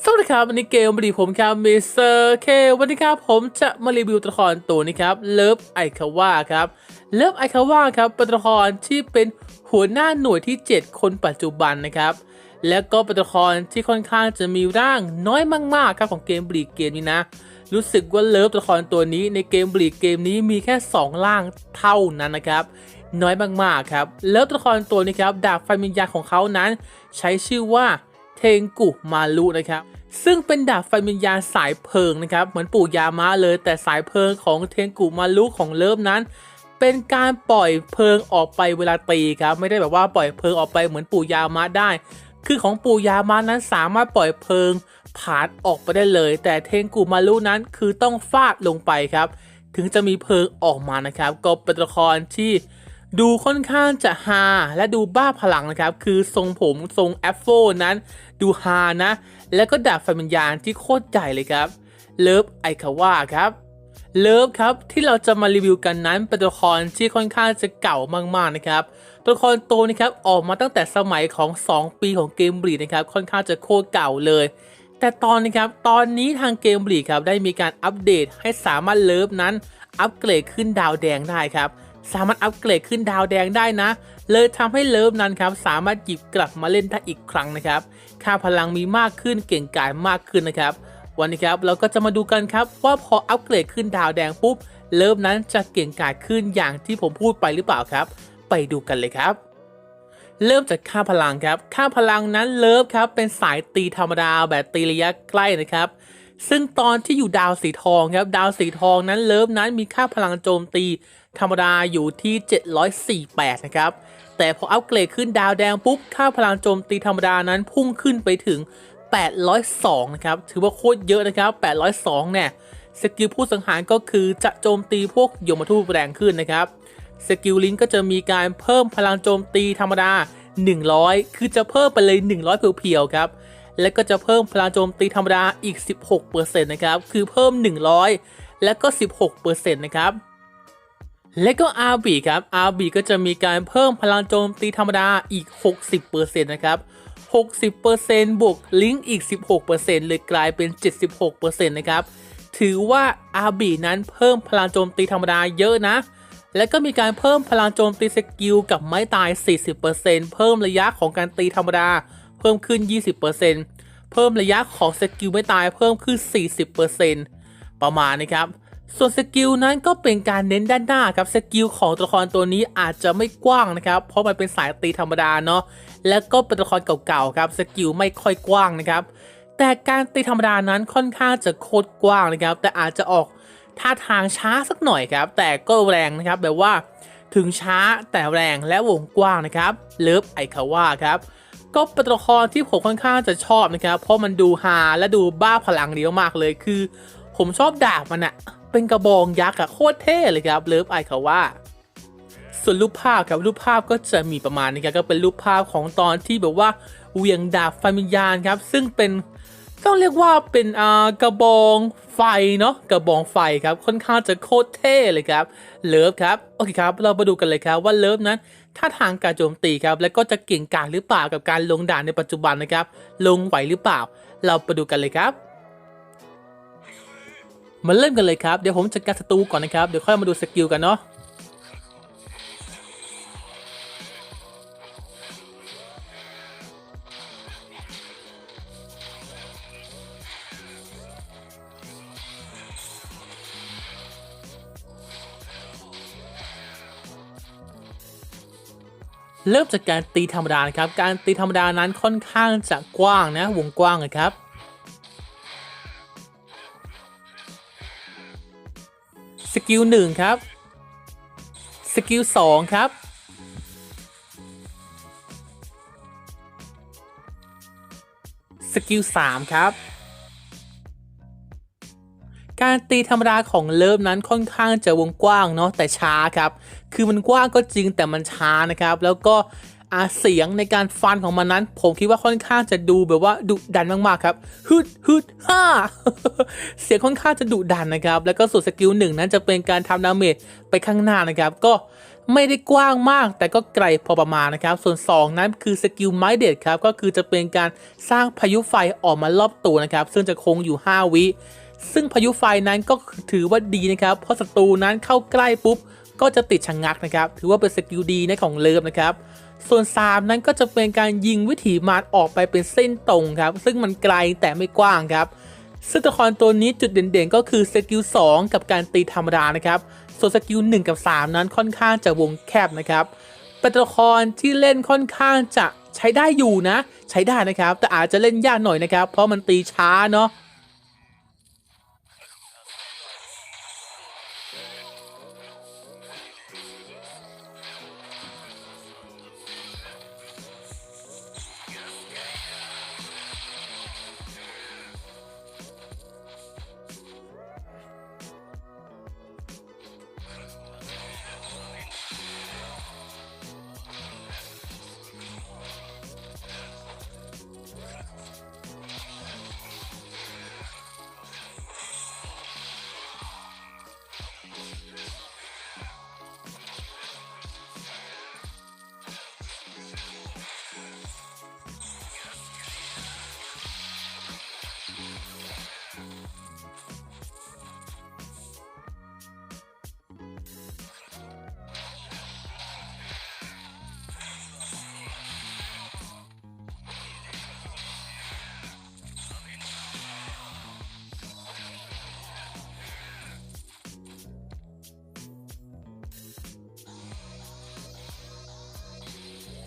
สวัสดีครับวันนี้เกมบรีผมครับมิสเตอร์เควันนี้ครับผมจะมารีวิวตัวละครตัวนี้ครับเลิฟไอคาว่าครับเลิฟไอคาว่าครับเป็นตัวละครที่เป็นหัวหน้าหน่วยที่ 7 คนปัจจุบันนะครับ แล้วก็เป็นตัวละครที่ค่อนข้างจะมีร่างน้อยมากๆครับของเกมบรีเกมนี้นะ รู้สึกว่าเลิฟตัวละครตัวนี้ในเกมบรีเกมนี้มีแค่ 2 ร่างเท่านั้นนะครับน้อยมากๆครับเลิฟตัวละครตัวนี้ครับดาบไฟวิญญาของเขานั้น ใช้ชื่อว่า เทงกุมารุนะครับซึ่งเป็นดาบไฟวิญญาณสายเพลิงนะครับ เหมือนปู่ยามะเลยแต่สายเพลิงของเทงกุมารุของเลิฟนั้น เป็นการปล่อยเพลิงออกไปเวลาตีครับไม่ได้แบบว่าปล่อยเพลิงออกไปเหมือนปู่ยามะได้ คือของปู่ยามะนั้นสามารถปล่อยเพลิงผ่านออกไปได้เลย แต่เทงกุมารุนั้นคือต้องฟาดลงไปครับ ถึงจะมีเพลิงออกมานะครับ ก็เป็นตัวละครที่ ดูค่อนข้างจะฮาและดูบ้าพลังนะครับ คือทรงผมทรงแอฟโฟนั้น ดูฮานะ แล้วก็ดาบไฟวิญญาณที่โคตรใหญ่เลยครับ เลิฟไอคาว่าครับ เลิฟครับที่เราจะมารีวิวกันนั้นเป็นตัวละครที่ค่อนข้างจะเก่ามากๆนะครับ ตัวละครตัวนี้ครับออกมาตั้งแต่สมัยของ 2 ปีของเกมบรีดนะครับ ค่อนข้างจะโคตรเก่าเลย แต่ตอนนี้ครับตอนนี้ทางเกมบรีดครับได้มีการอัปเดตให้สามารถเลิฟนั้นอัปเกรดขึ้นดาวแดงได้ครับ สามารถอัปเกรดขึ้นดาวแดงได้นะ เลยทำให้เลิฟนั้นครับสามารถหยิบกลับมาเล่นได้อีกครั้งนะครับ ค่าพลังมีมากขึ้นเก่งกาจมากขึ้นนะครับ วันนี้ครับเราก็จะมาดูกันครับว่าพออัปเกรดขึ้นดาวแดงปุ๊บ เลิฟนั้นจะเก่งกาจขึ้นอย่างที่ผมพูดไปหรือเปล่าครับ ไปดูกันเลยครับเริ่มจากค่าพลังครับ ค่าพลังนั้นเลิฟครับเป็นสายตีธรรมดาแบบตีระยะใกล้นะครับ ซึ่งตอนที่อยู่ดาวสีทองครับ ดาวสีทองนั้นเลิฟนั้นมีค่าพลังโจมตี ธรรมดาอยู่ที่ 748 นะครับ แต่พออัปเกรดขึ้นดาวแดงปุ๊บ ค่าพลังโจมตีธรรมดานั้นพุ่งขึ้นไปถึง 802 นะครับ ถือว่าโคตรเยอะนะครับ 802 เนี่ย สกิลผู้สังหารก็คือจะโจมตีพวกยมทูตแรงขึ้นนะครับ สกิลลิงก์ก็จะมีการเพิ่มพลังโจมตีธรรมดา 100 คือจะเพิ่มไปเลย 100 เพียวๆ ครับ แล้วก็จะเพิ่มพลังโจมตีธรรมดาอีก 16%นะครับ คือเพิ่ม 100 แล้วก็ 16%นะครับ และก็ RB ครับ RB ก็จะมีการเพิ่มพลังโจมตีธรรมดาอีก 60%นะครับ 60%บวกลิงก์อีก 16%เลยกลายเป็น 76%นะครับ ถือว่า RB นั้นเพิ่มพลังโจมตีธรรมดาเยอะนะ และก็มีการเพิ่มพลังโจมตีสกิลกับไม้ตาย 40%เพิ่มระยะของการตีธรรมดา เพิ่มขึ้น 20%เพิ่มระยะของสกิลไม้ตายเพิ่มขึ้น 40%ประมาณนะครับ ส่วนสกิลนั้นก็เป็นการเน้นด้านหน้าครับสกิลของตัวละครตัวนี้อาจจะไม่กว้างนะครับ เพราะมันเป็นสายตีธรรมดาเนาะแล้วก็เป็นตัวละครเก่าๆครับสกิลไม่ค่อยกว้างนะครับ แต่การตีธรรมดานั้นค่อนข้างจะโคตรกว้างนะครับ แต่อาจจะออกท่าทางช้าสักหน่อยครับ แต่ก็แรงนะครับแบบว่าถึงช้าแต่แรงและวงกว้างนะครับเลิฟไอคาว่าครับ ก็เป็นตัวละครที่ผมค่อนข้างจะชอบนะครับ เพราะมันดูฮาและดูบ้าพลังเดียวมากเลยคือ ผมชอบดาบมันอะเป็นกระบองยักษ์อะโคตรเท่เลยครับเลิฟไอคาว่า ส่วนรูปภาพครับรูปภาพก็จะมีประมาณนี้ครับก็เป็นรูปภาพของตอนที่แบบว่าเวียงดาบฟันวิญญาณครับ ซึ่งเป็น ต้องเรียกว่าเป็นอ่ากระบองไฟเนาะกระบองไฟครับค่อนข้างจะโคตรเท่เลยครับเลิฟครับโอเคครับ เรามาดูกันเลยครับว่าเลิฟนั้นท่าทางการโจมตีครับ แล้วก็จะเก่งกาจหรือเปล่ากับการลงด่านในปัจจุบันนะครับ ลงไหวหรือเปล่า เราไปดูกันเลยครับมาเริ่มกันเลยครับเดี๋ยวผมจัดการศัตรูก่อนนะครับเดี๋ยวค่อยมาดูสกิลกันเนาะ เริ่มจากการตีธรรมดานะครับ การตีธรรมดานั้นค่อนข้างจะกว้างนะวงกว้างเลยครับ สกิลหนึ่งครับ สกิลสองครับ สกิลสามครับ การตีธรรมดาของเลิฟนั้นค่อนข้างจะวงกว้างเนาะแต่ช้าครับ คือมันกว้างก็จริงแต่มันช้านะครับ แล้วก็อาเสียงในการฟันของมันนั้น ผมคิดว่าค่อนข้างจะดูแบบว่าดุดันมากๆครับฮึดฮึดฮ่าเสียงค่อนข้างจะดุดันนะครับ แล้วก็ส่วนสกิลหนึ่งนั้นจะเป็นการทำดาเมจไปข้างหน้านะครับ ก็ไม่ได้กว้างมาก แต่ก็ไกลพอประมาณนะครับ ส่วน 2 นั้นคือสกิลไม้เด็ดครับ ก็คือจะเป็นการสร้างพายุไฟออกมารอบตัวนะครับ ซึ่งจะคงอยู่ 5 วิ ซึ่งพายุไฟนั้นก็ถือว่าดีนะครับ เพราะศัตรูนั้นเข้าใกล้ปุ๊บ ก็จะติดชะงงักนะครับ ถือว่าเป็นสกิลดีในของเลิฟนะครับ ส่วน 3 นั้นก็จะเป็นการยิงวิถีมารออกไปเป็นเส้นตรงครับ ซึ่งมันไกลแต่ไม่กว้างครับ ซึ่งตัวละครตัวนี้จุดเด่นๆ ก็คือสกิล2กับการตีธรรมดานะครับ ส่วนสกิล1กับ 3 นั้นค่อนข้างจะวงแคบนะครับเป็นตัวละครที่เล่นค่อนข้างจะใช้ได้อยู่นะ ใช้ได้นะครับ แต่อาจจะเล่นยากหน่อยนะครับ เพราะมันตีช้าเนาะ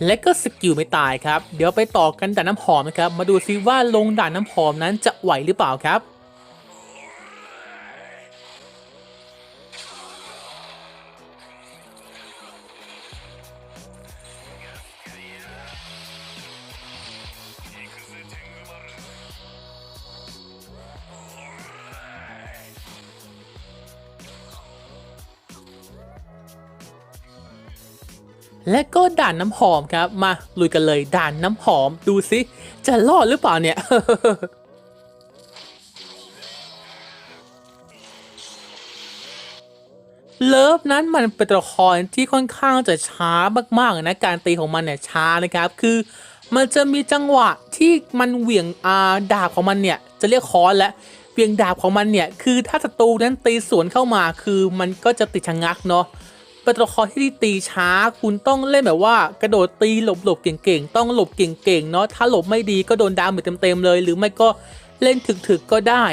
และก็สกิลไม่ตายครับ เดี๋ยวไปต่อกันด่านน้ำหอมนะครับ มาดูซิว่าลงด่านน้ำหอมนั้นจะไหวหรือเปล่าครับ และก็ด่านน้ำหอมครับ มาลุยกันเลยด่านน้ำหอมดูซิ จะรอดหรือเปล่าเนี่ยเลิฟนั้นมันเป็นตัวละครที่ค่อนข้างจะช้ามากๆนะการตีของมันเนี่ยช้านะครับ คือมันจะมีจังหวะที่มันเหวี่ยงอาดาบของมันเนี่ยจะเรียกคอนและเหวี่ยงดาบของมันเนี่ยคือถ้าศัตรูนั้นตีสวนเข้ามาคือมันก็จะติดชะงักเนาะ เป็นตัวละครที่ตีช้า คุณต้องเล่นแบบว่ากระโดดตีหลบหลบเก่งๆ ต้องหลบเก่งๆ เนาะถ้าหลบไม่ดีก็โดนดาเมจเต็มๆเลย หรือไม่ก็เล่นถึกๆก็ได้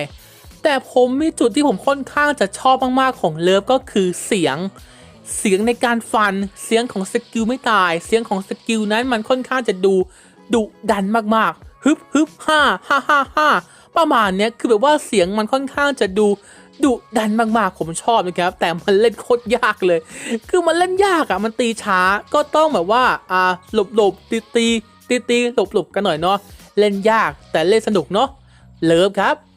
แต่ผมมีจุดที่ผมค่อนข้างจะชอบมากๆของเลิฟก็คือเสียง เสียงในการฟันเสียงของสกิลไม่ตาย เสียงของสกิลนั้นมันค่อนข้างจะดูดุดันมากๆ ฮึบฮึบฮ่าฮ่าฮ่าฮ่าประมาณเนี้ยคือแบบว่าเสียงมันค่อนข้างจะดูดุดันมากๆ ผมชอบนะครับ แต่มันเล่นโคตรยากเลย คือมันเล่นยากอะ่ะ มันตีช้าก็ต้องแบบว่า อ่า หลบหลบตีตีตีตีหลบหลบกันหน่อยเนาะ เล่นยากแต่เล่นสนุกเนาะ เลิฟครับ「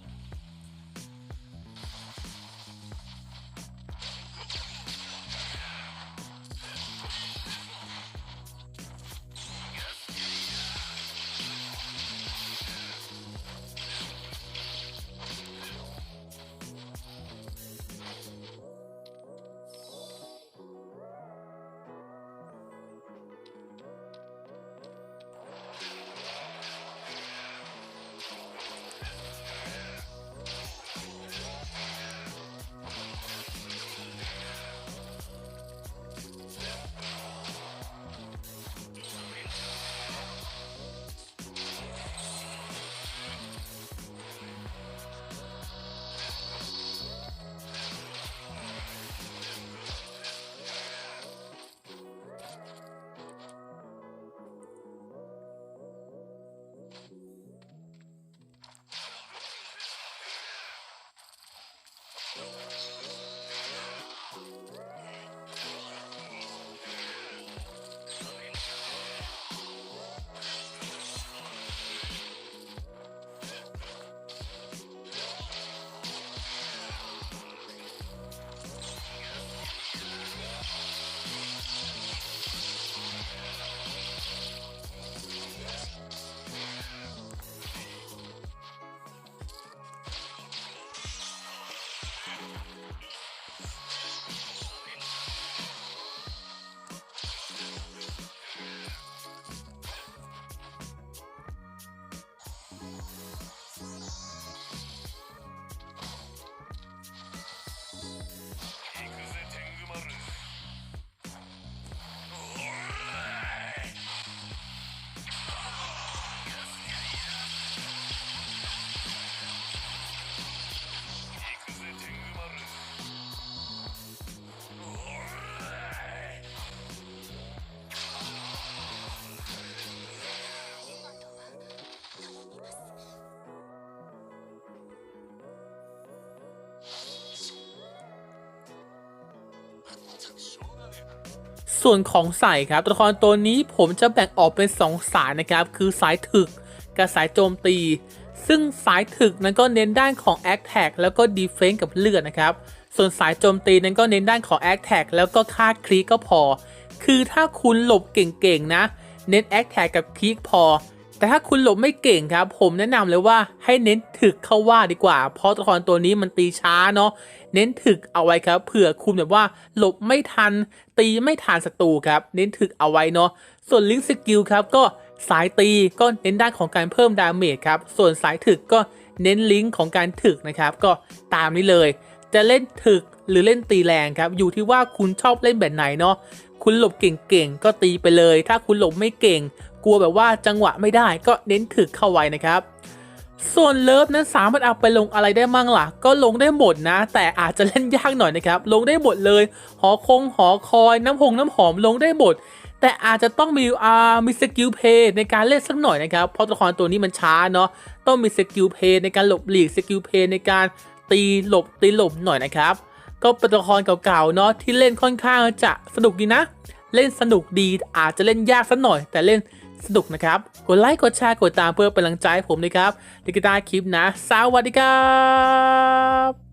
ส่วนของใส่ครับตัวละครตัวนี้ผมจะแบ่งออกเป็น 2 สายนะครับ คือสายถึกกับสายโจมตี ซึ่งสายถึกนั้นก็เน้นด้านของแอคแท็กแล้วก็ดีเฟนส์กับเลือดนะครับ ส่วนสายโจมตีนั้นก็เน้นด้านของแอคแท็กแล้วก็ค่าคลิกก็พอ คือถ้าคุณหลบเก่งๆนะ เน้นแอคแท็กกับคลิกพอ แต่ถ้าคุณหลบไม่เก่งครับ ผมแนะนำเลยว่าให้เน้นถึกเข้าว่าดีกว่า เพราะตัวละครตัวนี้มันตีช้าเนาะเน้นถึกเอาไว้ครับเผื่อคุณแบบว่าหลบไม่ทัน ตีไม่ทันศัตรูครับ เน้นถึกเอาไว้เนาะส่วนลิงก์สกิลครับก็สายตีก็เน้นด้านของการเพิ่มดาเมจครับ ส่วนสายถึกก็เน้นลิงก์ของการถึกนะครับ ก็ตามนี้เลย จะเล่นถึกหรือเล่นตีแรงครับ อยู่ที่ว่าคุณชอบเล่นแบบไหนเนาะคุณหลบเก่งๆก็ตีไปเลย ถ้าคุณหลบไม่เก่ง กลัวแบบว่าจังหวะไม่ได้ก็เน้นถึกเข้าไว้นะครับ ส่วนเลิฟนั้นสามารถเอาไปลงอะไรได้มั่งล่ะ ก็ลงได้หมดนะ แต่อาจจะเล่นยากหน่อยนะครับ ลงได้หมดเลย หอคงหอคอยน้ำหงน้ำหอมลงได้หมดแต่อาจจะต้องมีอ่ามีสกิลเพย์ในการเล่นสักหน่อยนะครับ เพราะตัวละครตัวนี้มันช้าเนาะต้องมีสกิลเพย์ในการหลบหลีกสกิลเพย์ในการตีหลบตีหลบหน่อยนะครับ ก็เป็นตัวละครเก่าๆเนาะที่เล่นค่อนข้างจะสนุกดีนะ เล่นสนุกดีอาจจะเล่นยากสักหน่อย แต่เล่น สนุกนะครับ กดไลค์กดแชร์กดตามเพื่อเป็นกำลังใจให้ผมนะครับในกีตามคลิปนะ สวัสดีครับ